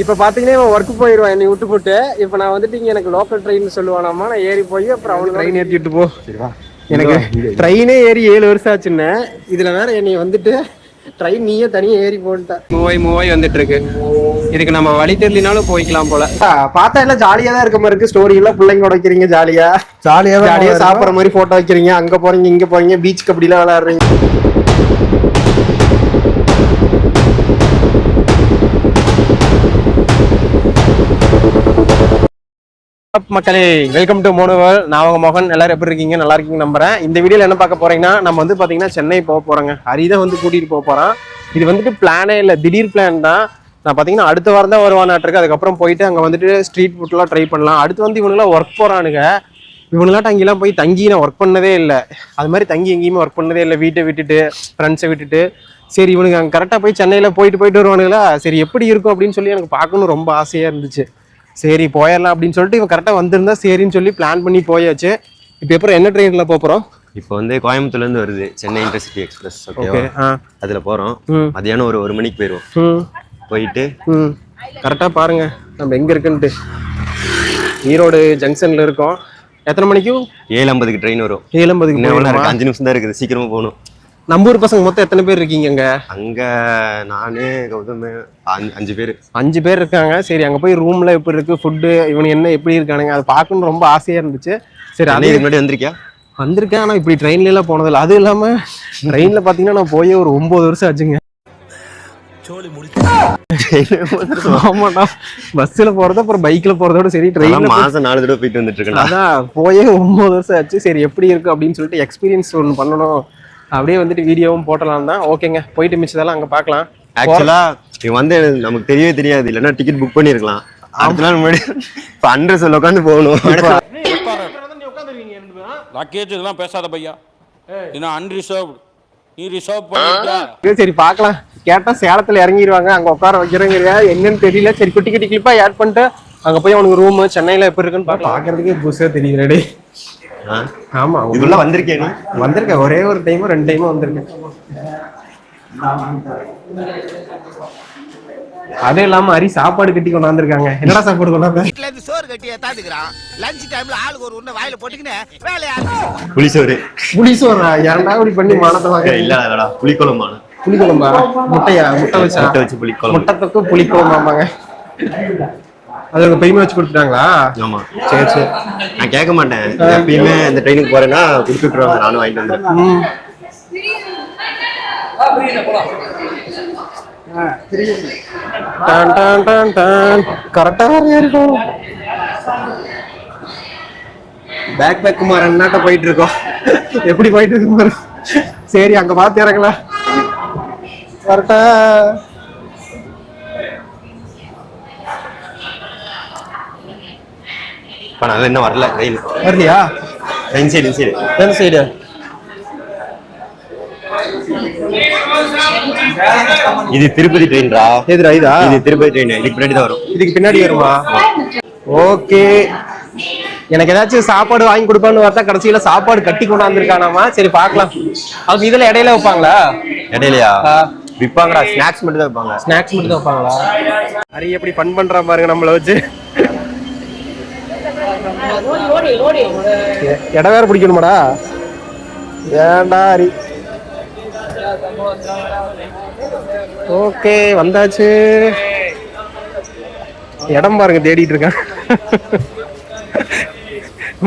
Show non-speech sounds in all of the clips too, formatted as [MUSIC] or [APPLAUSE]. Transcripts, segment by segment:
இப்போ பார்த்தீங்கன்னா இவன் ஒர்க் போயிடுவான் என்னை விட்டு போட்டு. இப்போ நான் வந்துட்டு இங்கே எனக்கு லோக்கல் ட்ரெயின் சொல்லுவானாமா நான் ஏறி போய் அப்புறம் அவனுக்கு ட்ரெயின் ஏற்றிட்டு போ. எனக்கு ட்ரெயினே ஏறி ஏழு வருஷம் ஆச்சுன்னு இதில் வேற என்னை வந்துட்டு ட்ரெயின் நீயே தனியாக ஏறி போன்ட்டேன் மூவாய் மூவாய் வந்துட்டு இருக்கு. இதுக்கு நம்ம வழி தெரியலனாலும் போய்க்கலாம் போல. பார்த்தா எல்லாம் ஜாலியாக தான் இருக்க மாதிரி இருக்கு. ஸ்டோரி எல்லாம் பிள்ளைங்க வைக்கிறீங்க ஜாலியா ஜாலியா ஜாலியா சாப்பிட்ற மாதிரி போட்டோ வைக்கிறீங்க. அங்க போறீங்க இங்க போறீங்க. பீச் கபடிலாம் விளையாடுறீங்க. மக்களே? வெல்கம் டு மோனுவல் நான் உங்க மோகன். எல்லாரும் எப்படி இருக்கீங்க? நல்லா இருக்கீங்க நம்புறேன். இந்த வீடியோல என்ன பார்க்க போறீங்கன்னா நம்ம வந்து பார்த்தீங்கன்னா சென்னை போக போறோங்க. ஹரிதான் வந்து கூட்டிகிட்டு போக போறான். இது வந்துட்டு பிளானே இல்லை. திடீர் பிளான் தான். நான் பார்த்தீங்கன்னா அடுத்த வாரம் தான் வருவானாட்டிருக்கு அதுக்கப்புறம் போயிட்டு அங்கே வந்துட்டு ஸ்ட்ரீட் ஃபுட்லாம் ட்ரை பண்ணலாம். அடுத்து வந்து இவனுங்களாம் ஒர்க் போறானுங்க. இவனுங்களாம் அங்கெல்லாம் போய் தங்கி நான் ஒர்க் பண்ணதே இல்லை. அது மாதிரி தங்கி எங்கேயுமே ஒர்க் பண்ணதே இல்லை. வீட்டை விட்டுட்டு ஃப்ரெண்ட்ஸை விட்டுட்டு. சரி இவனுக்கு அங்கே கரெக்டாக போய் சென்னையில் போயிட்டு போயிட்டு வருவானுங்களா? சரி எப்படி இருக்கும் அப்படின்னு சொல்லி எனக்கு பார்க்கணும். ரொம்ப ஆசையாக இருந்துச்சு. சரி போயிடலாம் அப்படின்னு சொல்லிட்டு இவன் கரெக்டாக வந்திருந்தா சரின்னு சொல்லி பிளான் பண்ணி போயாச்சு. இப்போ எப்பறம் என்ன ட்ரெயினில் போகிறோம் இப்போ வந்து கோயம்புத்தூர்ல இருந்து வருது சென்னை இன்டர்சிட்டி எக்ஸ்பிரஸ் ஓகே அதுல போறோம். ம். மதியானம் ஒரு ஒரு மணிக்கு போயிடுவோம் போயிட்டு கரெக்டாக பாருங்க நம்ம எங்கே இருக்குன்ட்டு. ஈரோடு ஜங்ஷனில் இருக்கோம். எத்தனை மணிக்கும் ஏழு ஐம்பதுக்கு ட்ரெயின் வரும். ஏழு ஐம்பதுக்கு அஞ்சு நிமிஷம் தான் இருக்குது சீக்கிரமா போகணும். நம்ம ஊர் பசங்க மொத்தம் எத்தனை பேர் இருக்கீங்க அங்க? அங்க நானு கௌதம் அஞ்சு- அஞ்சு பேர். அஞ்சு பேர் இருக்காங்க. சரி அங்க போய் ரூம்ல எப்படி இருக்கு? ஃபுட்டு இவனு என்ன எப்படி இருக்கானுங்க? அதை பார்க்கணும்னு ரொம்ப ஆசையா இருந்துச்சு. சரி அதே முன்னாடி வந்திருக்கியா? வந்திருக்கேன். ஆனா இப்படி ட்ரெயின்ல எல்லாம் போனதில்ல. அது இல்லாம ட்ரெயின்ல பாத்தீங்கன்னா நான் போய் ஒரு ஒன்பது வருஷம் ஆச்சுங்க. பஸ்ல போறது அப்புறம் பைக்ல போறதோட சரி ட்ரெயின்ல நான் மாசம் நாலு தடவை போயிட்டு வந்துட்டு இருக்கேன் அதான் போயே ஒன்பது வருஷம் ஆச்சு. சரி எப்படி இருக்கு அப்படின்னு சொல்லிட்டு எக்ஸ்பீரியன்ஸ் ஒன்று பண்ணணும். அப்படியே வந்துட்டு வீடியோவும் போட்டலாம் தான். ஓகேங்க போயிட்டு மிச்சதெல்லாம் அங்க பார்க்கலாம். ஆக்சுவலா இது வந்து நமக்கு தெரியவே தெரியாது. இல்லைன்னா டிக்கெட் புக் பண்ணிருக்கலாம் அடுத்த நாள் முன்னாடி இப்போ அண்ட்ரஸ் உட்காந்து போகணும். லக்கேஜ் இதெல்லாம் பேசாத பையா. ஏன்னா அன்ரிசர்வ் நீ ரிசர்வ் இது சரி பார்க்கலாம். கேட்டா சேலத்துல இறங்கிடுவாங்க அங்க உட்கார வைக்கிறேங்கிறியா? என்னன்னு தெரியல. சரி குட்டி குட்டி கிளிப்பா ஆட் பண்ணிட்டு அங்க போய் அவனுக்கு ரூம் சென்னையில எப்படி இருக்குன்னு பாக்குறதுக்கே புதுசா தெரியுது டேய். ஆ? ஆமா இதுக்குள்ள வந்திருக்கேன் நீ? வந்திருக்கேன். ஒரே ஒரு டைமும் ரெண்டு டைமும் வந்திருக்கேன். அது இல்லாம ஹரி சாப்பாடு கட்டி கொண்டாந்துருக்காங்க. என்னடா சாப்பாடு கொண்டாந்து? வீட்டுல இருந்து சோறு கட்டி ஏத்தாந்துக்கிறான் லஞ்ச் டைம்ல ஆளுக்கு ஒரு உருண்டை வாயில போட்டுக்கின்னு வேலையா புளிசோறு புளிசோறா ஏன்டா இப்படி பண்ணி மானத்தை வாங்க இல்ல இல்லடா புளிக்குழம்பான. புளிக்குழம்பா? முட்டையா? முட்டை வச்சா? முட்டை வச்சு புளிக்குழம்பு. முட்டை தொக்கு புளிக்குழம்பாங்க அது உங்க பெருமை வச்சு கொடுத்துட்டாங்களா? ஆமா. சரி சரி. நான் கேட்க மாட்டேன். எப்பயுமே இந்த ட்ரெயினுக்கு போறேன்னா கொடுத்து விட்டுருவாங்க நானும் வாங்கிட்டு வந்துடுறேன். டான் டான் டான் டான். கரெக்டா வேற இருக்கும். பேக் பேக் குமார் அண்ணாட்ட போயிட்டு இருக்கோம் எப்படி போயிட்டு இருக்கு சரி அங்க பார்த்து இறங்கலாம். கரெக்டா இப்ப நான் இன்னும் வரல ரயில் வரலையா? ரைன் சைடு சைடு எந்த சைடு இது திருப்பதி ட்ரெயின்ரா எதுரா இதா? இது திருப்பதி ட்ரெயின் இதுக்கு பின்னாடி தான் வரும். இதுக்கு பின்னாடி வருமா? ஓகே. எனக்கு ஏதாச்சும் சாப்பாடு வாங்கி கொடுப்பான்னு பார்த்தா கடைசியில சாப்பாடு கட்டி கொண்டாந்துருக்கானாமா? சரி பார்க்கலாம். அதுக்கு இதுல இடையில வைப்பாங்களா? இடையிலையா. விற்பாங்கடா ஸ்நாக்ஸ் மட்டும் தான் விற்பாங்க ஸ்நாக்ஸ் மட்டும் தான் வைப்பாங்களா? ஹரி எப்படி ஃபன் பண்றா பாருங்க நம்மள வச்சு. இடம் வேற பிடிக்கணுமாடா? ஏன்டா ஹரி ஓகே வந்தாச்சு. இடம் பாருங்க தேடிட்டு இருக்கேன்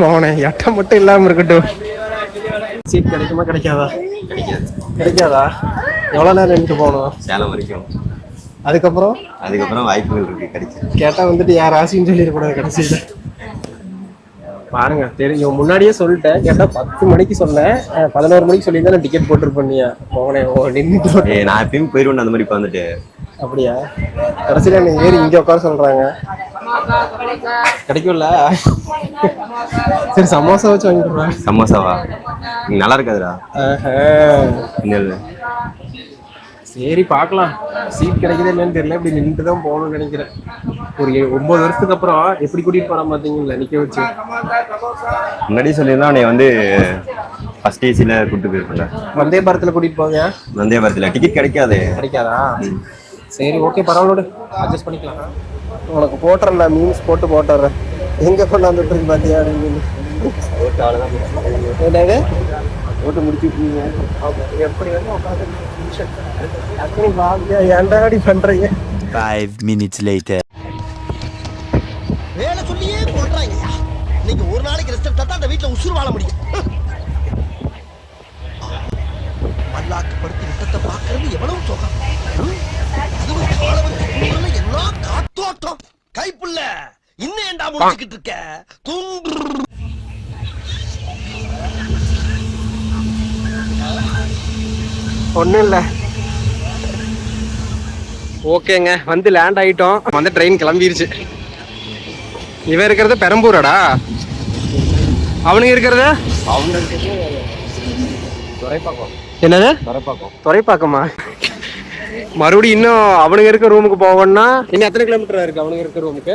மோனே இடம் மட்டும் இல்லாம இருக்கட்டும். சீட் கிடைக்குமா கிடைக்காதா? கிடைக்காது? கிடைக்காதா எவ்வளவு நேரம் நின்று போகணும்? சேலம் வரைக்கும். அதுக்கப்புறம்? அதுக்கப்புறம் வாய்ப்புகள் இருக்கு கிடைக்கும் கேட்டா வந்துட்டு யார் ஆசைன்னு சொல்லிடக்கூடாது கடைசியில. பாருங்க தெரியும். முன்னாடியே சொல்லிட்டேன். கேட்டா பத்து மணிக்கு சொன்னேன். பதினோரு மணிக்கு சொல்லி தான் டிக்கெட் போட்டிருப்பேன் போனேன் ஓ நின்று நான் எப்பயும் போயிருவேன் அந்த மாதிரி உட்காந்துட்டு அப்படியா? கடைசியில என்ன ஏறி இங்க உட்கார சொல்றாங்க. கிடைக்கும்ல? சரி சமோசா வச்சு வாங்கிடுறேன் சமோசாவா? நல்லா இருக்காதுடா. சரி பார்க்கலாம். சீட் கிடைக்குதா இல்லைன்னு தெரியல. இப்படி நின்று தான் போகணும்னு நினைக்கிறேன். ஒரு ஒன்பது வருஷத்துக்கு அப்புறம் எப்படி கூட்டிட்டு போறான் பாத்தீங்களா? நிக்க வச்சு. முன்னாடி சொல்லியிருந்தா உன்னை வந்து ஃபர்ஸ்ட் ஏசியில் கூப்பிட்டு போயிருப்பேன் வந்தே பாரத்தில் கூட்டிட்டு போங்க. வந்தே பாரத்தில் டிக்கெட் கிடைக்காது. கிடைக்காதா? சரி ஓகே பரவாயில்ல அட்ஜஸ்ட் பண்ணிக்கலாம். உனக்கு போட்டுறல மீன்ஸ் போட்டு போட்டுறேன். எங்க கொண்டாந்துட்டு இருக்கு பாத்தியா அப்படின்னு என்னது? ஓட்டு முடிச்சுட்டீங்க எப்படி வந்து உட்காந்து ஏன்டாடி பண்றீங்க Five minutes later. வேலை சொல்லியே கொள்றாங்கய்யா நீங்க ஒரு நாளைக்கு ரெஸ்ட் எடுத்தா தான் அந்த வீட்டுல உசுறு வாழ முடியும் மல்லாக்கு படுத்து விட்டத்தை பாக்குறது எவ்வளவு சோகம் ம்? அதுவும் காலவன் என்ன காத்தோட்டம் கைப்புள்ள இன்னும் ஏன்டா முடிச்சுக்கிட்டு இருக்க தூங்கு ஒன்றும் இல்லை. ஓகேங்க வந்து லேண்ட் ஆயிட்டோம். வந்து ட்ரெயின் கிளம்பிருச்சு. இவன் இருக்கிறது பெரம்பூராடா. அவனுங்க இருக்கிறது? என்னது? துறைப்பாக்கமா? மறுபடியும் இன்னும் அவனுங்க இருக்க ரூமுக்கு போகணும்னா இன்னும் எத்தனை கிலோமீட்டர் இருக்கு அவனுங்க இருக்க ரூமுக்கு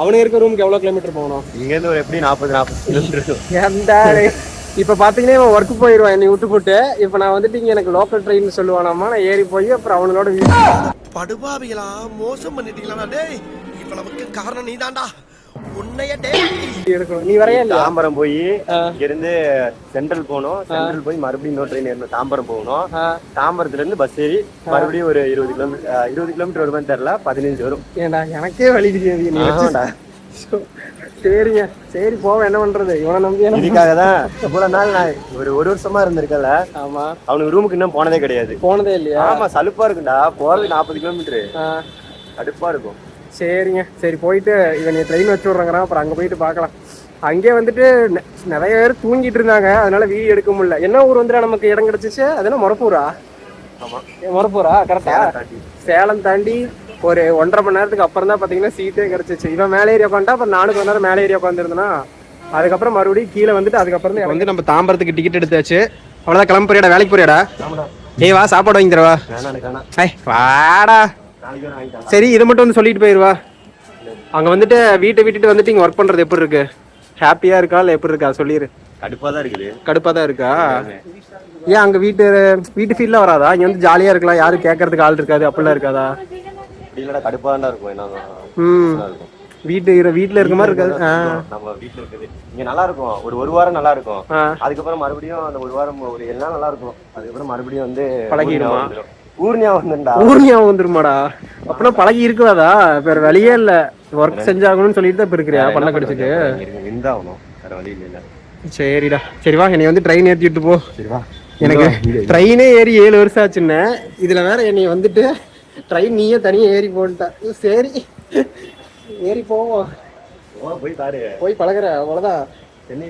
அவனுங்க இருக்க ரூமுக்கு எவ்வளவு கிலோமீட்டர் போகணும்? இங்க இருந்து ஒரு எப்படி நாற்பது நாற்பது கிலோமீட்டர்? இப்ப பாத்தீங்கன்னா இவன் ஒர்க் போயிருவான் என்னை விட்டு போட்டு. இப்ப நான் வந்துட்டு இங்க எனக்கு லோக்கல் ட்ரெயின் சொல்லுவானாமா நான் ஏறி போய் அப்புறம் அவனோட படுபாவிகளா மோசம் பண்ணிட்டீங்களா டேய். இவ்வளவுக்கு காரணம் நீதான்டா. உன்னைய டேய். எடுக்கணும். நீ வரையா தாம்பரம் போய் இருந்து சென்ட்ரல் போகணும். சென்ட்ரல் போய் மறுபடியும் இன்னொரு ட்ரெயின் ஏறணும். தாம்பரம் போகணும். தாம்பரத்துல இருந்து பஸ் ஏறி மறுபடியும் ஒரு இருபது கிலோமீட்டர் இருபது கிலோமீட்டர் வருமான்னு தெரியல. பதினஞ்சு வரும். ஏன்டா எனக்கே வலி தெரியாது நீ. சரிங்க. சரி போவேன் என்ன பண்றது? இவனை நம்பி இதுக்காக தான் இவ்வளவு நாள் நான் ஒரு ஒரு வருஷமா இருந்திருக்கல ஆமா. அவனுக்கு ரூமுக்கு இன்னும் போனதே கிடையாது. போனதே இல்லையா? ஆமா சலுப்பா இருக்குண்டா போறது நாற்பது கிலோமீட்டர் கடுப்பா இருக்கும். சரிங்க. சரி போயிட்டு இவன் ட்ரெயின் வச்சு விட்றாங்கிறான். அப்புறம் அங்க போயிட்டு பார்க்கலாம். அங்கே வந்துட்டு நிறைய பேர் தூங்கிட்டு இருந்தாங்க. அதனால வீடியோ எடுக்க முடியல. என்ன ஊர் வந்துடா நமக்கு? இடம் கிடைச்சிச்சு. அது என்ன மொரப்பூரா? ஆமா. மொரப்பூரா? கரெக்டா. சேலம் தாண்டி ஒரு ஒன்றரை மணி நேரத்துக்கு அப்புறம் தான் பார்த்தீங்கன்னா சீட்டே கிடைச்சிச்சு. இவன் மேலே ஏறி உட்காந்துட்டா அப்புறம் நானும் கொஞ்ச நேரம் மேலே ஏறி உட்காந்துருந்தனா அதுக்கப்புறம் மறுபடியும் கீழே வந்துட்டு அதுக்கப்புறம் தான் வந்து நம்ம தாம்பரத்துக்கு டிக்கெட் எடுத்தாச்சு. அவ்வளோதான் கிளம்ப போறியாடா வேலைக்கு போறியாடா? ஏய் வா சாப்பாடு வாங்கி தரவா? ஐய் வாடா. சரி இதை மட்டும் வந்து சொல்லிட்டு போயிருவா. அங்க வந்துட்டு வீட்டை விட்டுட்டு வந்துட்டு இங்க ஒர்க் பண்றது எப்படி இருக்கு? ஹாப்பியா இருக்கா இல்ல எப்படி இருக்கா? சொல்லிடு கடுப்பா தான் இருக்குது. கடுப்பா தான் இருக்கா? ஏன் அங்க வீட்டு வீட்டு ஃபீல்ல வராதா? இங்க வந்து ஜாலியா இருக்கலாம் யாரும் கேட்கறதுக்கு ஆள் இருக்காது அப்படிலாம் இருக்காதா? அப்படி தான் இருக்கும். என்ன ம். இருக்கும். வீட்டு வீட்டுல இருக்க மாதிரி இருக்காது. நம்ம வீட்டுல இருக்குது இங்க நல்லா இருக்கும். ஒரு ஒரு வாரம் நல்லா இருக்கும். அதுக்கப்புறம் மறுபடியும் அந்த ஒரு வாரம் ஒரு நாள் நல்லா இருக்கும். அதுக்கப்புறம் மறுபடியும் வந்து பழகிடுமா? ஊர்னியா வந்துரும். ஊர்னியா வந்துருமாடா. அப்பனா பழகி இருக்குதாதா வேற வழியே இல்ல. ஒர்க் செஞ்சாகணும்னு சொல்லிட்டு தான் இப்ப இருக்கிறியா? பண்ண கிடைச்சிட்டு? நின்றாகணும் வேற வழி இல்ல சரிடா. சரி வா என்னை வந்து ட்ரெயின் ஏத்தி விட்டு போ. சரி வா. எனக்கு ட்ரெயினே ஏறி ஏழு வருஷம் ஆச்சுன்னு. இதுல வேற என்னை வந்துட்டு ட்ரெயின் நீயே தனியா ஏறி போன்ட்டா. சரி. ஏறி போவோம். போய் பாரு. போய் பழகுற அவ்வளவுதான். சென்னை?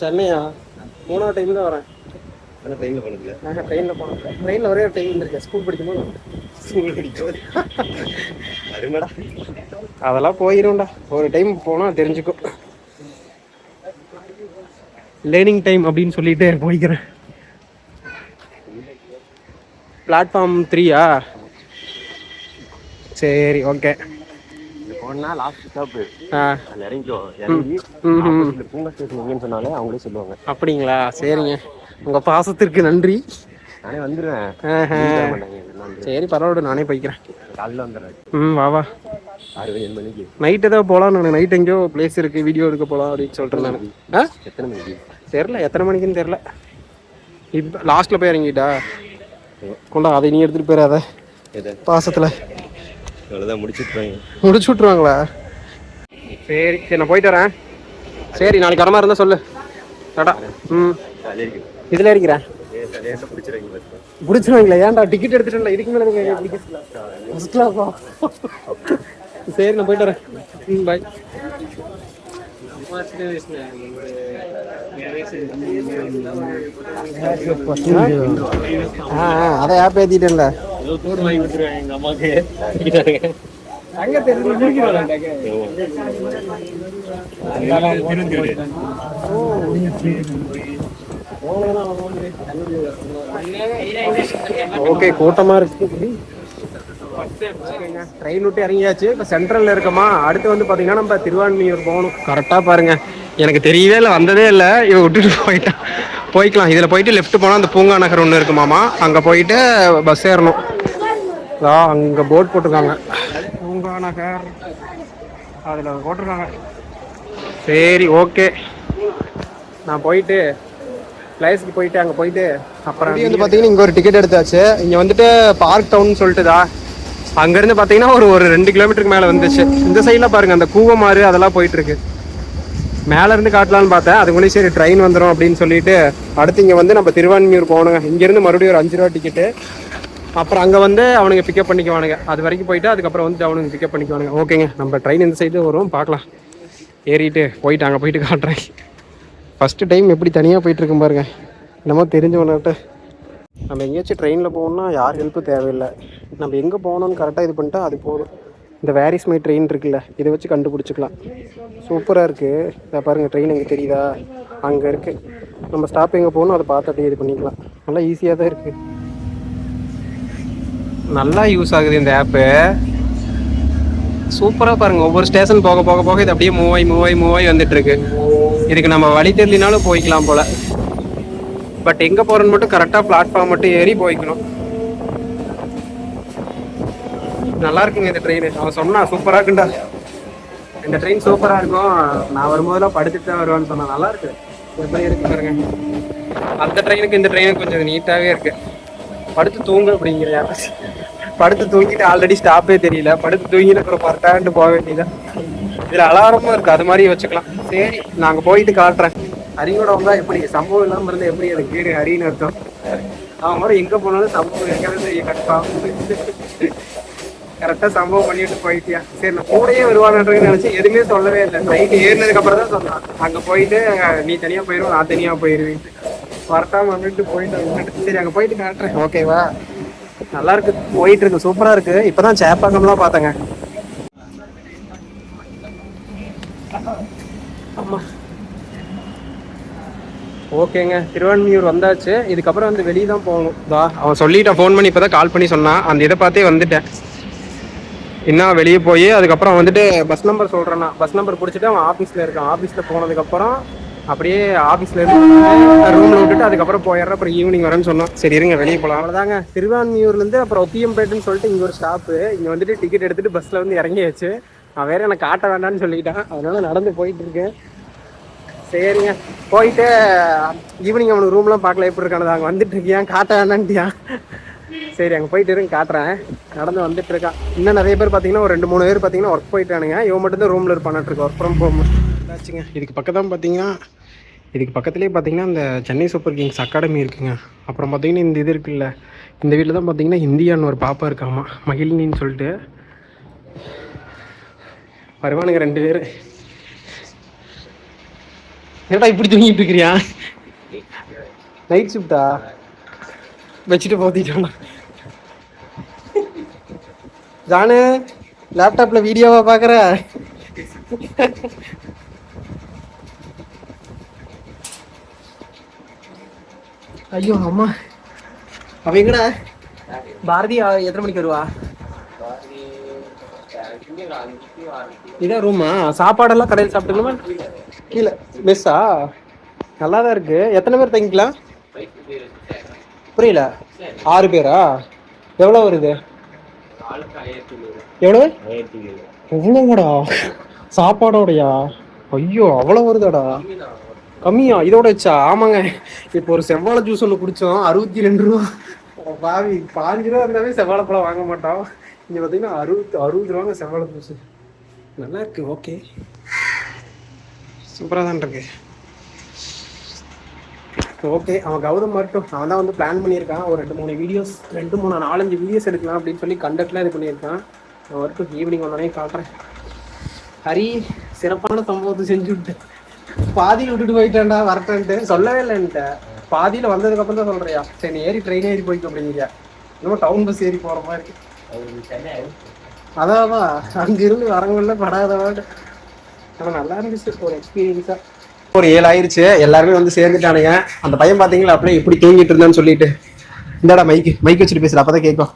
சென்னையா? மூணாவது டைம் தான் வரேன். ட்ரெயின்ல போனதுல நான் ட்ரெயினில் போனேன் ட்ரெயினில் ஒரே டைம் இருக்கேன் ஸ்கூல் படிக்கும்போது ஸ்கூல் படிக்கும் அருமடா. அதெல்லாம் போயிரும்டா. ஒரு டைம் போனால் தெரிஞ்சுக்கும். லேர்னிங் டைம் அப்படின்னு சொல்லிட்டு போய்க்கிறேன். பிளாட்ஃபார்ம் த்ரீயா சரி ஓகே போனா லாஸ்ட் ஸ்டாப் இறங்கிக்கோ. இறங்கி பூங்கா ஸ்டேஷன் எங்கன்னு சொன்னாலே அவங்களே சொல்லுவாங்க. அப்படிங்களா? சரிங்க. உங்கள் பாசத்திற்கு நன்றி. நானே வந்துருவேன். சரி பரவாயில்ல நானே போய்க்கிறேன். காலைல வந்துடுறேன். ம் வா வா. ஆறு ஏழு மணிக்கு. நைட் ஏதோ போகலாம் நான் நைட் எங்கேயோ பிளேஸ் இருக்கு வீடியோ எடுக்க போகலாம் அப்படின்னு சொல்லிட்டு நான் எத்தனை மணிக்கு? தெரில எத்தனை மணிக்குன்னு தெரில இப்போ லாஸ்ட்டில் போய் இறங்கிட்டா? கொண்டா அதை நீ எடுத்துகிட்டு போயிடாத. பாசத்தில். இவ்வளோதான் முடிச்சுட்டு முடிச்சு விட்ருவாங்களா சரி சரி நான் போயிட்டு வரேன். சரி நாளைக்கு வரமா இருந்தால் சொல்லு. டாடா. ம். இதில் இருக்கிறேன். பிடிச்சிருவாங்களா ஏன்டா டிக்கெட் எடுத்துட்டேன்ல இதுக்கு மேலே கிளாஸா சரி நான் போயிட்டு வரேன். ம் பாய் அதை ஆப் ஏற்றிட்டேன்ல ஓகே கூட்டமா இருக்கு. ட்ரெயின் விட்டு இறங்கியாச்சு. இப்போ சென்ட்ரல்ல இருக்கமா? அடுத்து வந்து பாத்தீங்கன்னா நம்ம திருவான்மியூர் போகணும். கரெக்டா பாருங்க. எனக்கு தெரியவே இல்லை வந்ததே இல்லை. இவ விட்டுட்டு போயிட்டான் போய்க்கலாம். இதில் போயிட்டு லெஃப்ட் போனால் அந்த பூங்கா நகர் ஒன்று இருக்குமாமா அங்கே போயிட்டு பஸ் ஏறணும். அதான் அங்கே போர்ட் போட்டிருக்காங்க. பூங்கா நகர். அதில் போட்டிருக்காங்க. சரி ஓகே நான் போயிட்டு பிளேஸ்க்கு போயிட்டு அங்கே போயிட்டு அப்புறம் வந்து பார்த்தீங்கன்னா இங்கே ஒரு டிக்கெட் எடுத்தாச்சு. இங்கே வந்துட்டு பார்க் டவுன் சொல்லிட்டுதா அங்கேருந்து பார்த்தீங்கன்னா ஒரு ஒரு ரெண்டு கிலோமீட்டருக்கு மேலே வந்துச்சு. இந்த சைடில் பாருங்க அந்த கூவமாறு அதெல்லாம் போயிட்டு மேலேருந்து காட்டலாம்னு காட்டலான்னு பார்த்தேன். அதுக்குள்ளேயும் சரி ட்ரெயின் வந்துடும் அப்படின்னு சொல்லிட்டு அடுத்து இங்கே வந்து நம்ம திருவான்மியூர் போகணுங்க. இங்கேருந்து மறுபடியும் ஒரு அஞ்சு ரூபா டிக்கெட்டு அப்புறம் அங்கே வந்து அவனுங்க பிக்கப் பண்ணிக்குவானுங்க. அது வரைக்கும் போயிட்டு அதுக்கப்புறம் வந்து அவனுங்க பிக்கப் பண்ணிக்குவானுங்க. ஓகேங்க நம்ம ட்ரெயின் இந்த சைடு வரும் பார்க்கலாம். ஏறிட்டு போயிட்டு அங்கே போயிட்டு காட்டுறேன். ஃபஸ்ட்டு டைம் எப்படி தனியாக போயிட்டுருக்கும் பாருங்க. என்னமோ தெரிஞ்சவன்கிட்ட நம்ம எங்கேயாச்சும் ட்ரெயினில் போகணும்னா யார் ஹெல்ப்பும் தேவையில்லை. நம்ம எங்கே போகணும்னு கரெக்டாக இது பண்ணிட்டா அது போதும். இந்த வேரிஸ் மை ட்ரெயின் இருக்குல்ல இதை வச்சு கண்டுபிடிச்சிக்கலாம். சூப்பராக இருக்குது இதை பாருங்கள் ட்ரெயின் எங்கே தெரியுதா? அங்கே இருக்குது நம்ம ஸ்டாப் எங்கே போகணும் அதை பார்த்து அப்படியே இது பண்ணிக்கலாம். நல்லா ஈஸியாக தான் இருக்குது நல்லா யூஸ் ஆகுது இந்த ஆப்பு சூப்பராக பாருங்கள் ஒவ்வொரு ஸ்டேஷன் போக போக போக இது அப்படியே மூவ் ஆகி மூவ் ஆகி மூவ் ஆகி இதுக்கு நம்ம வழி தெரியலினாலும் போய்க்கலாம் போல். பட் எங்கே போகிறோன்னு மட்டும் கரெக்டாக பிளாட்ஃபார்ம் மட்டும் ஏறி போய்க்கணும். நல்லா இருக்குங்க இந்த ட்ரெயின் அவன் சொன்னா சூப்பரா இருக்குண்டா இந்த ட்ரெயின் சூப்பரா இருக்கும். நான் வரும்போதெல்லாம் படுத்துட்டு தான் வருவான்னு சொன்னா நல்லா இருக்கு எப்படி இருக்கு பாருங்க. அந்த ட்ரெயினுக்கு இந்த ட்ரெயினுக்கு கொஞ்சம் நீட்டாவே இருக்கு. படுத்து தூங்க அப்படிங்கிறியா படுத்து தூங்கிட்டு ஆல்ரெடி ஸ்டாப்பே தெரியல. படுத்து தூங்கிட்டு அப்புறம் பரட்டாண்டு போக வேண்டியதான் இதுல அலாரமும் இருக்கு. அது மாதிரி வச்சுக்கலாம். சரி நாங்க போயிட்டு காட்டுறேன். ஹரியோட வந்தா எப்படி? சம்பவம் இல்லாம இருந்தா எப்படி? எனக்கு கேடு ஹரின்னு அர்த்தம். அவன் மாதிரி எங்க போனாலும் சம்பவம் இருக்கிறது கன்ஃபார்ம் கரெக்டா சம்பவம் பண்ணிட்டு போயிட்டியா? சரி நான் கூடயே வருவானு நினைச்சு எதுவுமே சொல்லவே இல்லை. நைட்டு ஏறினதுக்கு அப்புறம் தான் சொன்னான். அங்க போயிட்டு நீ தனியா போயிருவ நான் தனியா போயிருவேன். வரட்டாம வந்துட்டு போயிட்டு சரி அங்க போயிட்டு காட்டுறேன். ஓகேவா நல்லா இருக்கு. போயிட்டு இருக்கு. சூப்பரா இருக்கு. இப்பதான் சேப்பாக்கம்லாம் பார்த்தேங்க. ஆமாம் ஓகேங்க திருவான்மியூர் வந்தாச்சு. இதுக்கப்புறம் வந்து வெளியே தான் போகணும். தா அவன் சொல்லிட்டான் ஃபோன் பண்ணி இப்போதான் கால் பண்ணி சொன்னான். அந்த இதை பார்த்தே வந்துட்டேன். இன்னும் வெளியே போய் அதுக்கப்புறம் வந்துட்டு பஸ் நம்பர் சொல்கிறேன்னா பஸ் நம்பர் பிடிச்சிட்டு அவன் ஆஃபீஸில் இருக்கான். ஆஃபீஸில் போனதுக்கப்புறம் அப்படியே ஆஃபீஸில் இருந்து ரூமில் விட்டுட்டு அதுக்கப்புறம் போயிடுற அப்புறம் ஈவினிங் வரேன்னு சொன்னோம் சரி இருங்க வெளியே போகலாம் அவ்வளோதாங்க திருவான்மியூர்லேருந்து அப்புறம் ஒத்தியம்பேட்டுன்னு சொல்லிட்டு இங்கே ஒரு ஸ்டாப்பு இங்கே வந்துட்டு டிக்கெட் எடுத்துட்டு பஸ்ஸில் வந்து இறங்கியாச்சு. அவன் வேற எனக்கு காட்ட வேண்டாம்னு சொல்லிட்டான் அதனால் நடந்து போயிட்டு இருக்கேன் சரிங்க. போயிட்டு ஈவினிங் அவனுக்கு ரூம்லாம் பார்க்கல. எப்படி இருக்கானது அங்கே வந்துட்டு இருக்கியா காட்ட வேண்டான்ட்டியா சரி அங்கே போயிட்டு இருங்க காட்டுறேன். நடந்து வந்துட்டு இருக்கான் இன்னும் நிறைய பேர் பார்த்தீங்கன்னா ஒரு ரெண்டு மூணு பேர் பார்த்தீங்கன்னா ஒர்க் போயிட்டானுங்க. இவன் மட்டும் தான் ரூமில் இருப்பான்ட்டு இருக்கு. ஒர்க் ஃப்ரம் ஹோம் ஆச்சுங்க இதுக்கு பக்கத்தான் பார்த்தீங்கன்னா இதுக்கு பக்கத்துலேயே பார்த்தீங்கன்னா இந்த சென்னை சூப்பர் கிங்ஸ் அகாடமி இருக்குங்க. அப்புறம் பார்த்தீங்கன்னா இந்த இது இருக்குல்ல. இந்த வீட்டில் தான் பார்த்தீங்கன்னா இந்தியான்னு ஒரு பாப்பா இருக்காமா மகிழினின்னு சொல்லிட்டு. வருவானுங்க ரெண்டு பேர். ஏடா இப்படி தூங்கிட்டு இருக்கிறியா? நைட் ஷிஃப்டா வச்சுட்டு போத்திட்டோம்னா ஜானு லேப்டாப்பில் வீடியோவா பார்க்குற ஐயோ அம்மா. அவ எங்கடா? பாரதி எத்தனை மணிக்கு வருவா? இதான் ரூமா சாப்பாடெல்லாம் கடையில் சாப்பிட்டுக்கணுமா? கீழே. மெஸ்ஸா? நல்லா தான் இருக்கு. எத்தனை பேர் தங்கிக்கலாம்? புரியல. ஆறு பேரா? எவ்வளோ வருது? எவ்வளோ எவ்வளோடா சாப்பாடோடயா? ஐயோ அவ்வளோ வருதாடா. கம்மியா? இதோட வச்சா ஆமாங்க. இப்போ ஒரு செவ்வாழை ஜூஸ் ஒன்று குடித்தோம் அறுபத்தி ரெண்டு ரூபா. பாவி பாஞ்சு ரூபா இருந்தாவே செவ்வாழை பழம் வாங்க மாட்டோம். இங்கே பார்த்தீங்கன்னா அறுபத்து அறுபது ரூபாங்க செவ்வாழை ஜூஸ் நல்லா இருக்கு ஓகே சூப்பராக தான் இருக்கு. ஓகே அவன் கௌதம் மட்டும் நான் தான் வந்து பிளான் பண்ணியிருக்கான். ஒரு ரெண்டு மூணு வீடியோஸ் ரெண்டு மூணு நாலஞ்சு வீடியோஸ் எடுக்கலாம் அப்படின்னு சொல்லி கண்டக்ட்லாம் இது பண்ணியிருக்கான். நான் ஒர்க்கு ஈவினிங் வந்தோடனே காட்டுறேன். ஹரி சிறப்பான சம்பவத்தை செஞ்சு விட்டு பாதியில் விட்டுட்டு போயிட்டேன்டா வரட்டேன்ட்டு. சொல்லவே இல்லை பாதியில் வந்ததுக்கப்புறம் தான் சொல்கிறியா சரி நீ ஏறி ட்ரெயின் ஏறி போய்க்கு அப்படிங்கிறியா இன்னும் டவுன் பஸ் ஏறி போகிற மாதிரி அதான் அதான் அங்கிருந்து வரவங்கள படாதவாடு ஆனால் நல்லா இருந்துச்சு ஒரு எக்ஸ்பீரியன்ஸாக ஒரு ஏழு ஆயிருச்சு எல்லாருமே வந்து சேர்ந்துட்டானுங்க. அந்த பையன் பார்த்தீங்களா அப்படியே எப்படி தூங்கிட்டு இருந்தான்னு சொல்லிட்டு. இந்தாடா மைக்கு மைக் வச்சுட்டு பேசுற அப்பதான் கேட்கும்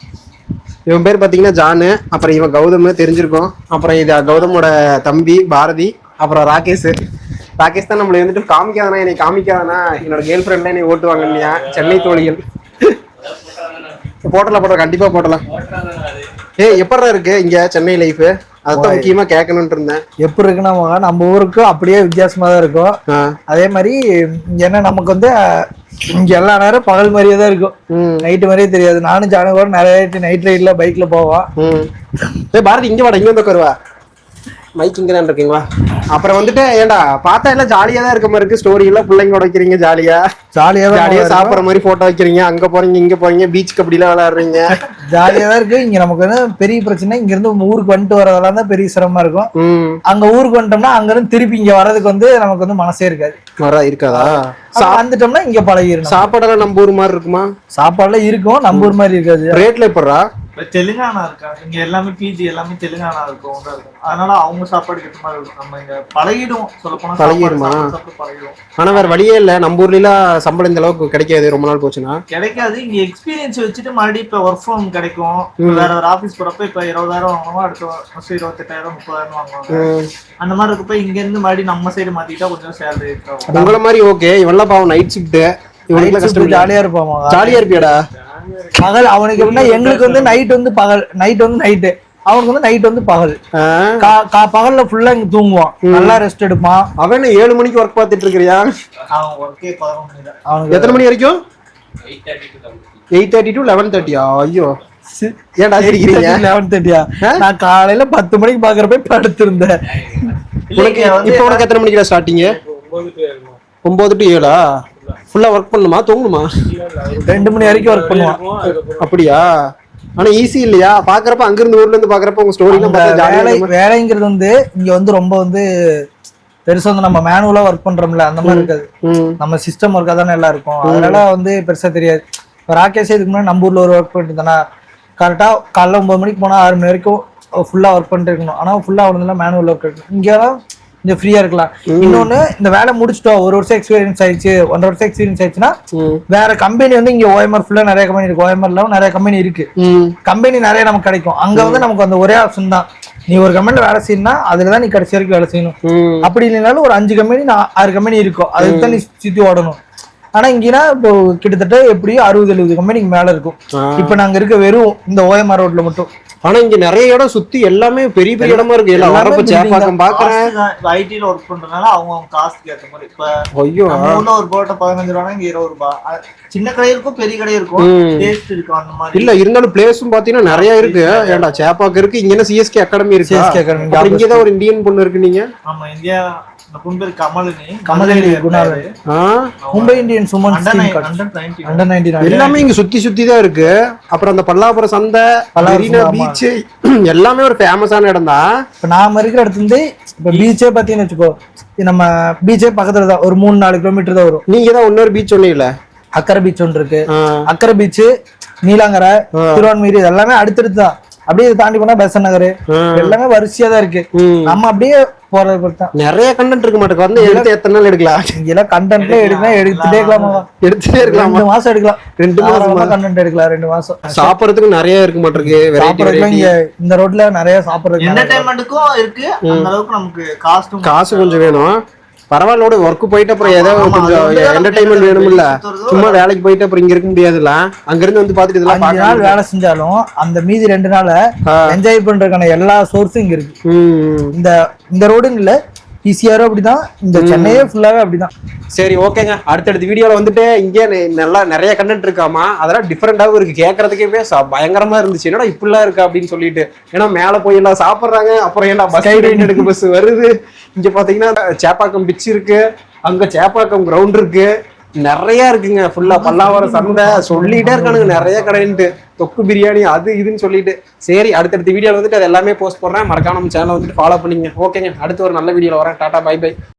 இவன் பேர் பார்த்தீங்கன்னா ஜானு அப்புறம் இவன் கௌதம் தெரிஞ்சிருக்கும். அப்புறம் இது கௌதமோட தம்பி பாரதி அப்புறம் ராகேஷ். ராகேஷ் தான் நம்மளை வந்துட்டு காமிக்காதனா என்னை காமிக்காதனா? என்னோட கேர்ள் ஃப்ரெண்ட்லாம் என்னை ஓட்டுவாங்க இல்லையா? சென்னை தோழிகள். போட்டலாம் போட்டலாம் கண்டிப்பா போட்டலாம் ஏய் எப்படா இருக்கு இங்க சென்னை லைஃப் அதான் முக்கியமா கேட்கணும்னு இருந்தேன். எப்படி இருக்குன்னா நம்ம ஊருக்கு அப்படியே வித்தியாசமா தான் இருக்கும். அதே மாதிரி இங்க என்ன நமக்கு வந்து இங்க எல்லா நேரம் பகல் மாதிரியே தான் இருக்கும். நைட்டு மாதிரியே தெரியாது. நானும் ஜானு கூட நிறைய நைட் ரைட்ல பைக்ல போவோம். பாரதி இங்க வாடா இங்க வந்து உட்காருவா மைக் இங்க தான் இருக்கீங்களா? அப்புறம் வந்துட்டு ஏன்டா பார்த்தா எல்லாம் ஜாலியா தான் இருக்க மாதிரி இருக்கு. ஸ்டோரி எல்லாம் பிள்ளைங்க வைக்கிறீங்க ஜாலியா ஜாலியா ஜாலியா தான் சாப்பிடுற மாதிரி போட்டோ வைக்கிறீங்க. அங்க போறீங்க இங்க போறீங்க பீச் கபடிலாம் விளையாடுறீங்க. ஜாலியா தான் இருக்கு. இங்க நமக்கு வந்து பெரிய பிரச்சனை இங்க இருந்து ஊருக்கு வந்துட்டு வரதெல்லாம் தான் பெரிய சிரமமா இருக்கும். அங்க ஊருக்கு வந்துட்டோம்னா அங்க இருந்து திருப்பி இங்க வர்றதுக்கு வந்து நமக்கு வந்து மனசே இருக்காது. வரா இருக்காதா? வந்துட்டோம்னா இங்க பழகிடணும். சாப்பாடெல்லாம் நம்ம ஊர் மாதிரி இருக்குமா? சாப்பாடுலாம் இருக்கும் நம்ம ஊர் மாதிரி இருக்காது. ரேட்ல எப்படா தெலுங்கானா இருக்காங்க இங்க எல்லாமே பிஜி எல்லாமே தெலுங்கானா இருக்கும் தான் இருக்கும். அதனால அவங்க சாப்பாடு ஏற்ற மாதிரி இருக்கும். நம்ம இங்க பழகிடும்? சொல்ல போனா பழகிடுமா? ஆனா வேற வழியே இல்ல. நம்ம ஊர்ல எல்லாம் சம்பளம் இந்த அளவுக்கு கிடைக்காது. ரொம்ப நாள் போச்சுன்னா. கிடைக்காது. இங்க எக்ஸ்பீரியன்ஸ் வச்சுட்டு மறுபடியும் இப்ப ஒர்க் ஃப்ரம் கிடைக்கும். வேற ஒரு ஆபீஸ் போறப்ப இப்ப இருபதாயிரம் வாங்குவோம் அடுத்த வருஷம் இருபத்தெட்டாயிரம் முப்பதாயிரம் வாங்குவாங்க. அந்த மாதிரி இருக்கப்ப இங்க இருந்து மறுபடியும் நம்ம சைடு மாத்திட்டா கொஞ்சம் சேலரி இருக்கும் உங்கள மாதிரி ஓகே இவெல்லாம் பாவம் நைட் ஷிஃப்ட் கஷ்டம் ஜாலியா இருப்போம் ஜாலியா இருப்பியாடா? பகல் அவனுக்கு எப்படின்னா எங்களுக்கு வந்து நைட் வந்து பகல் நைட் வந்து நைட்டு அவனுக்கு வந்து நைட் வந்து பகல். ஆ? கா- கா- பகல்ல ஃபுல்லா இங்க தூங்குவான். நல்லா ரெஸ்ட் எடுப்பான். அவன் என்ன ஏழு மணிக்கு ஒர்க் பார்த்துட்டு இருக்கிறியா? அவனுக்கு எத்தனை மணி வரைக்கும்? எயிட் தேர்ட்டி டு லெவன் தேர்ட்டியா ஐயோ. ஏன்டா சிரிக்கிறீங்க? லெவன் தேர்ட்டியா நான் காலையில பத்து மணிக்கு பாக்குறப்ப படுத்திருந்தேன். உனக்கு இப்போ உனக்கு எத்தனை மணிக்கு ஸ்டார்டிங் ஒன்பது டு ஏழா? ஃபுல்லா ஒர்க் பண்ணணுமா தூங்கணுமா? ரெண்டு மணி வரைக்கும் ஒர்க் பண்ணுவான் அப்படியா? ஆனா ஈஸி இல்லையா? பாக்குறப்ப அங்க இருந்து ஊர்ல இருந்து பாக்குறப்ப உங்க ஸ்டோரி அந்த வேலை வேலைங்கிறது வந்து இங்க வந்து ரொம்ப வந்து பெருசா வந்து நம்ம மேனுவலா ஒர்க் பண்றோம்ல அந்த மாதிரி இருக்காது. நம்ம சிஸ்டம் ஒர்க்கா தானே எல்லாம் இருக்கும். அதனால வந்து பெருசா தெரியாது. இப்போ ராகேஷ் இதுக்கு முன்னாடி நம்ம ஊர்ல ஒரு ஒர்க் பண்ணிட்டு தானே கரெக்டா காலைல ஒன்பது மணிக்கு போனா ஆறு மணி வரைக்கும் ஃபுல்லா ஒர்க் பண்ணிட்டு இருக்கணும். ஆனா ஃபுல்லா அவ்வளோ மேனுவல் ஒர்க் இருக்கணும் இங்கெல்லாம் கொஞ்சம் ஃப்ரீயா இருக்கலாம். இன்னொன்னு இந்த வேலை முடிச்சிட்டோம் ஒரு வருஷம் எக்ஸ்பீரியன்ஸ் ஆயிடுச்சு ஒன்றரை வருஷம் எக்ஸ்பீரியன்ஸ் ஆயிடுச்சுன்னா வேற கம்பெனி வந்து இங்க ஓஎம்ஆர் ஃபுல்லா நிறைய கம்பெனி இருக்கு. ஓஎம்ஆர்ல நிறைய கம்பெனி இருக்கு. கம்பெனி நிறைய நமக்கு கிடைக்கும். அங்க வந்து நமக்கு அந்த ஒரே ஆப்ஷன் தான். நீ ஒரு கம்பெனில வேலை செய்யணும்னா அதுல தான் நீ கடைசி வரைக்கும் வேலை செய்யணும். அப்படி இல்லைனாலும் ஒரு அஞ்சு கம்பெனி ஆறு கம்பெனி இருக்கும். அதுக்கு தான் நீ சுத்தி ஓடணும். ஆனா இங்கன்னா இப்போ கிட்டத்தட்ட எப்படியும் அறுபது எழுபது கம்பெனிக்கு மேல இருக்கும். இப்ப நாங்க இருக்க வெறும் இந்த ஓஎம்ஆர் ரோட்ல மட்டும். ஆனா இங்க நிறைய இடம் சுத்தி எல்லாமே பெரிய பெரிய இடமா இருக்கு. எல்லாம் வரப்ப சேப்பாக்கம் பாக்குறேன். ஐடில ஒர்க் பண்றதுனால அவங்க அவங்க காசுக்கு ஏத்த மாதிரி. இப்ப ஐயோ. ஊர்ல ஒரு போட்டை பதினஞ்சு ரூபா இங்க இருபது அஹ் சின்ன கடை இருக்கும் பெரிய கடை இருக்கும். டேஸ்ட் இருக்கும் அந்த மாதிரி? இல்ல இருந்தாலும் பிளேஸும் பாத்தீங்கன்னா நிறைய இருக்கு. ஏன்டா சேப்பாக்கு இருக்கு இங்க என்ன சிஎஸ்கே அகாடமி இருக்கு? CSK Academy, அப்புறம் இங்கதான் ஒரு இந்தியன் பொண்ணு இருக்கு நீங்க? ஆமா India Kamalini Kamalini Gunalan. Mumbai Indians women under team under nineteen under nineteen எல்லாமே இங்க சுத்தி சுத்தி தான் இருக்கு. அப்புறம் அந்த பல்லாபுரம் சந்தை மெரினா. பீச் [CLEARS THROAT] எல்லாமே ஒரு ஃபேமஸான இடம் தான் இப்ப நாம இருக்கிற இடத்துல இருந்து இப்ப பீச்சே பாத்தீங்கன்னு வச்சுக்கோ இது நம்ம பீச்சே பக்கத்துல தான் ஒரு மூணு நாலு கிலோமீட்டர் தான் வரும். நீங்க தான் இன்னொரு பீச் சொன்னீங்கல்ல அக்கரை பீச் ஒன்று இருக்கு. அக்கரை பீச் நீலாங்கரை திருவான்மீரி இது எல்லாமே அடுத்தடுத்து தான் அப்படியே இதை தாண்டி போனா பெசன் நகர். எல்லாமே வரிசையா தான் இருக்கு. நம்ம அப்படியே போறது பொறுத்து. தான் நிறைய கண்டென்ட் இருக்க மாட்டேங்க வந்து எடுத்து எத்தனை நாள் எடுக்கலாம்? இங்கெல்லாம் கண்டென்ட்ல எடுக்கலாம் எடுத்துட்டே இருக்கலாமா? எடுத்துட்டே இருக்கலாமா? ரெண்டு மாசம் எடுக்கலாம். ரெண்டு மாசமா? கண்டென்ட் எடுக்கலாம். ரெண்டு மாசம். சாப்பிடறதுக்கு நிறைய இருக்க மாட்டிருக்கு வெரைட்டி இங்க இந்த ரோட்ல நிறைய சாப்பிடுறது என்டர்டைன்மெண்ட்டுக்கும் இருக்கு. அந்த அளவுக்கு நமக்கு காஸ்டும் காசு கொஞ்சம் வேணும். பரவாயில்லோட ஒர்க் போயிட்டு அப்புறம் ஏதோ கொஞ்சம் என்டர்டைன்மெண்ட் வேணும்ல. சும்மா வேலைக்கு போயிட்டு அப்புறம் இங்க இருக்க முடியாதுல்ல. அங்க இருந்து வந்து பாத்துட்டு இதெல்லாம் அஞ்சு நாள் வேலை செஞ்சாலும் அந்த மீதி ரெண்டு நாள. என்ஜாய் பண்றதுக்கான எல்லா சோர்ஸும் இங்க இருக்கு. இந்த இந்த ரோடுன்னு இல்ல பிசிஆரும் அப்படிதான் இந்த சென்னையே ஃபுல்லாவே அப்படிதான். சரி ஓகேங்க. அடுத்தடுத்த வீடியோல வந்துட்டு இங்கே நல்லா நிறைய கண்டென்ட் இருக்காமா? அதெல்லாம் டிஃப்ரெண்டாகவும் இருக்கு. கேட்கறதுக்கே பயங்கரமா இருந்துச்சு. என்னடா இப்படிலாம் இருக்கு அப்படின்னு சொல்லிட்டு. ஏன்னா மேல போய் எல்லாம் சாப்பிடுறாங்க. அப்புறம் ஏன்னா பஸ் எடுக்க பஸ் வருது? இங்க பாத்தீங்கன்னா சேப்பாக்கம் பிச் இருக்கு. அங்க சேப்பாக்கம் கிரவுண்ட் இருக்கு. நிறைய இருக்குங்க. ஃபுல்லா பல்லாவரம் சந்தை. சொல்லிட்டே இருக்கானுங்க. நிறைய கடைன்ட்டு. தொக்கு பிரியாணி அது இதுன்னு சொல்லிட்டு. சரி அடுத்தடுத்த வீடியோல வந்துட்டு அது எல்லாமே போஸ்ட் போடுறேன். மறக்காம நம்ம சேனல் வந்துட்டு ஃபாலோ பண்ணிங்க ஓகேங்க அடுத்து ஒரு நல்ல வீடியோல வரேன். Tata bye by